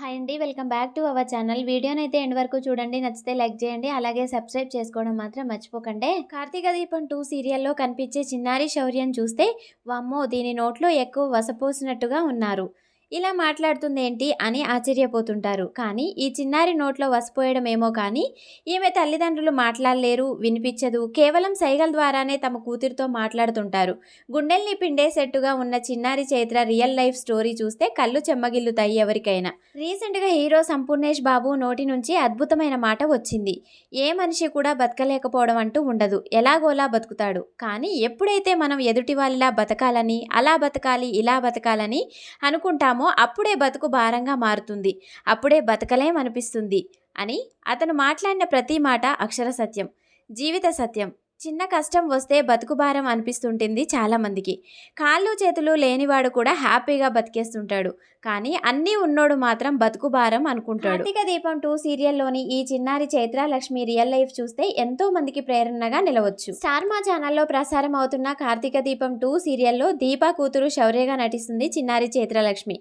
Hi అండి welcome back to our channel. వీడియోనైతే end వరకు చూడండి నచ్చితే లైక్ చేయండి అలాగే సబ్స్క్రైబ్ చేసుకోవడం మాత్రం మర్చిపోకండి. కార్తీక దీపం టూ సీరియల్లో కనిపించే చిన్నారి శౌర్యం చూస్తే వామ్మో దీని నోట్లో ఎక్కువ వసపోసినట్టుగా ఉన్నారు. ఇలా మాట్లాడుతుంది ఏంటి అని ఆశ్చర్యపోతుంటారు. కానీ ఈ చిన్నారి నోట్లో వసిపోయడమేమో కానీ ఈమె తల్లిదండ్రులు మాట్లాడలేరు వినిపించదు కేవలం సైగల ద్వారానే తమ కూతురితో మాట్లాడుతుంటారు. గుండెల్ని పిండేసేట్టుగా ఉన్న చిన్నారి చైత్ర రియల్ లైఫ్ స్టోరీ చూస్తే కళ్ళు చెమ్మగిల్లుతాయి ఎవరికైనా. రీసెంట్గా హీరో సంపూర్ణేష్ బాబు నోటి నుంచి అద్భుతమైన మాట వచ్చింది. ఏ మనిషి కూడా బతకలేకపోవడం అంటూ ఉండదు. ఎలాగోలా బతుకుతాడు. కానీ ఎప్పుడైతే మనం ఎదుటి వాళ్ళలా బతకాలని అలా బతకాలి ఇలా బతకాలని అనుకుంటాం అనుకుంటామో అప్పుడే బతుకు భారంగా మారుతుంది. అప్పుడే బతకలేమనిపిస్తుంది? అని అతను మాట్లాడిన ప్రతి మాట అక్షర సత్యం జీవిత సత్యం. చిన్న కష్టం వస్తే బతుకు భారం అనిపిస్తుంటుంది చాలామందికి కాళ్ళు చేతులు లేనివాడు కూడా హ్యాపీగా బతికేస్తుంటాడు. కానీ అన్నీ ఉన్నోడు మాత్రం బతుకు భారం అనుకుంటాడు. కార్తీక దీపం టూ సీరియల్లోని ఈ చిన్నారి చైత్ర లక్ష్మి రియల్ లైఫ్ చూస్తే ఎంతో మందికి ప్రేరణగా నిలవచ్చు. స్టార్ మా ఛానల్లో ప్రసారం అవుతున్న కార్తీక దీపం టూ సీరియల్లో దీపా కూతురు శౌర్యగా నటిస్తుంది చిన్నారి చైత్రలక్ష్మి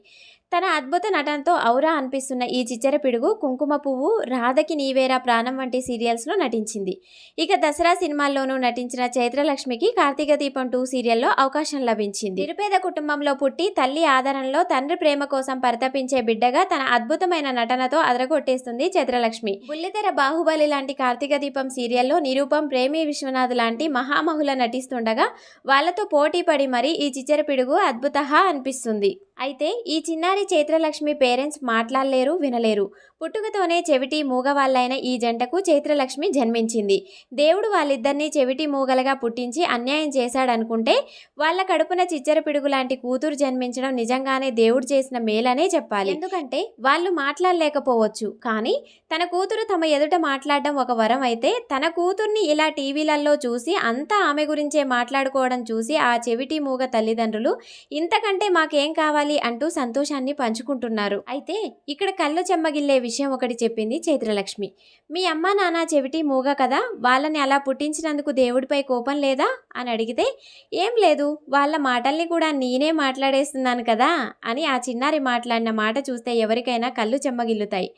తన అద్భుత నటనతో ఔరా అనిపిస్తున్న ఈ చిచ్చర పిడుగు కుంకుమ పువ్వు రాధకి నీవేరా ప్రాణం వంటి సీరియల్స్లో నటించింది. ఇక దసరా సినిమాల్లోనూ నటించిన చైత్రలక్ష్మికి కార్తీక దీపం టూ సీరియల్లో అవకాశం లభించింది. నిరుపేద కుటుంబంలో పుట్టి తల్లి ఆదరణలో తండ్రి ప్రేమ కోసం పరితపించే బిడ్డగా తన అద్భుతమైన నటనతో అదరగొట్టేస్తుంది చైత్రలక్ష్మి. బుల్లితెర బాహుబలి లాంటి కార్తీక దీపం సీరియల్లో నిరూపం ప్రేమి విశ్వనాథ్ లాంటి మహామహుల నటిస్తుండగా వాళ్ళతో పోటీ పడి మరీ ఈ చిచ్చర పిడుగు అద్భుత అనిపిస్తుంది. అయితే ఈ చిన్నారి చైత్రలక్ష్మి పేరెంట్స్ మాట్లాడలేరు వినలేరు. పుట్టుకతోనే చెవిటి మూగవాళ్ళైన ఈ జంటకు చైత్రలక్ష్మి జన్మించింది. దేవుడు వాళ్ళిద్దరినీ చెవిటి మూగలుగా పుట్టించి అన్యాయం చేశాడనుకుంటే వాళ్ళ కడుపున చిచ్చర పిడుగు లాంటి కూతురు జన్మించడం నిజంగానే దేవుడు చేసిన మేలనే చెప్పాలి. ఎందుకంటే వాళ్ళు మాట్లాడలేకపోవచ్చు. కానీ తన కూతురు తమ ఎదుట మాట్లాడడం ఒక వరం అయితే తన కూతుర్ని ఇలా టీవీలలో చూసి అంతా ఆమె గురించే మాట్లాడుకోవడం చూసి ఆ చెవిటి మూగ తల్లిదండ్రులు ఇంతకంటే మాకేం కావాలి? అంటూ సంతోషాన్ని పంచుకుంటున్నారు. అయితే ఇక్కడ కళ్ళు చెమ్మగిల్లే విషయం ఒకటి చెప్పింది చైత్రలక్ష్మి. మీ అమ్మ నాన్న చెవిటి మూగ కదా వాళ్ళని అలా పుట్టించినందుకు దేవుడిపై కోపం లేదా? అని అడిగితే ఏం లేదు వాళ్ళ మాటల్ని కూడా నేనే మాట్లాడేస్తున్నాను కదా అని ఆ చిన్నారి మాట్లాడిన మాట చూస్తే ఎవరికైనా కళ్ళు చెమ్మగిల్లుతాయి.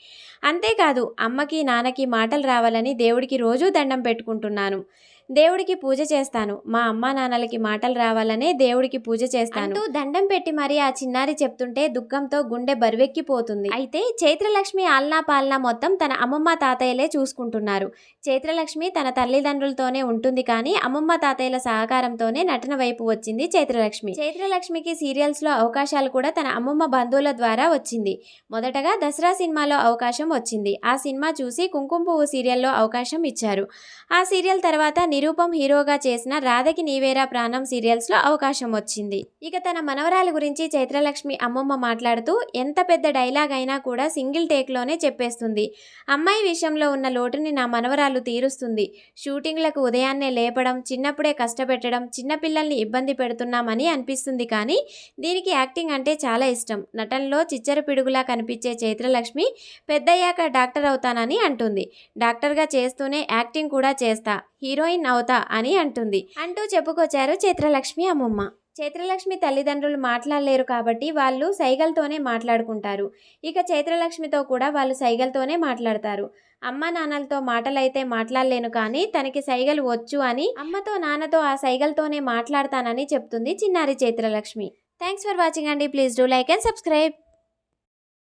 అంతేకాదు అమ్మకి నాన్నకి మాటలు రావాలని దేవుడికి రోజూ దండం పెట్టుకుంటున్నాను. దేవుడికి పూజ చేస్తాను. మా అమ్మా నాన్నలకి మాటలు రావాలనే దేవుడికి పూజ చేస్తాను. దండం పెట్టి మరి ఆ చిన్నారి చెప్తుంటే దుఃఖంతో గుండె బరువెక్కిపోతుంది. అయితే చైత్రలక్ష్మి ఆల్నా పాలనా మొత్తం తన అమ్మమ్మ తాతయ్యలే చూసుకుంటున్నారు. చైత్రలక్ష్మి తన తల్లిదండ్రులతోనే ఉంటుంది కానీ అమ్మమ్మ తాతయ్యల సహకారంతోనే నటన వైపు వచ్చింది చైత్రలక్ష్మి. చైత్రలక్ష్మికి సీరియల్స్లో అవకాశాలు కూడా తన అమ్మమ్మ బంధువుల ద్వారా వచ్చింది. మొదటగా దసరా సినిమాలో అవకాశం వచ్చింది. ఆ సినిమా చూసి కుంకుమ పువ్వు సీరియల్లో అవకాశం ఇచ్చారు. ఆ సీరియల్ తర్వాత నిరూపం హీరోగా చేసిన రాధకి నీవేరా ప్రాణం సీరియల్స్లో అవకాశం వచ్చింది. ఇక తన మనవరాలి గురించి చైత్రలక్ష్మి అమ్మమ్మ మాట్లాడుతూ ఎంత పెద్ద డైలాగ్ అయినా కూడా సింగిల్ టేక్లోనే చెప్పేస్తుంది. అమ్మాయి విషయంలో ఉన్న లోటుని నా మనవరాలు తీరుస్తుంది. షూటింగ్లకు ఉదయాన్నే లేపడం చిన్నప్పుడే కష్టపెట్టడం చిన్నపిల్లల్ని ఇబ్బంది పెడుతున్నామని అనిపిస్తుంది కానీ దీనికి యాక్టింగ్ అంటే చాలా ఇష్టం. నటనలో చిచ్చర పిడుగులా కనిపించే చైత్రలక్ష్మి పెద్దయ్యాక డాక్టర్ అవుతానని అంటుంది. డాక్టర్గా చేస్తూనే యాక్టింగ్ కూడా చేస్తా. హీరోయిన్ అవుతా అని అంటుంది. అంటూ చెప్పుకొచ్చారు చైత్రలక్ష్మి అమ్మమ్మ. చైత్రలక్ష్మి తల్లిదండ్రులు మాట్లాడలేరు కాబట్టి వాళ్ళు సైగలతోనే మాట్లాడుకుంటారు. ఇక చైత్రలక్ష్మితో కూడా వాళ్ళు సైగలతోనే మాట్లాడతారు. అమ్మ నాన్నలతో మాటలైతే మాట్లాడలేను కానీ తనకి సైగలు వచ్చు అని అమ్మతో నాన్నతో ఆ సైగలతోనే మాట్లాడతానని చెప్తుంది చిన్నారి చైత్రలక్ష్మి. థ్యాంక్స్ ఫర్ వాచింగ్ అండి. Please do like and subscribe.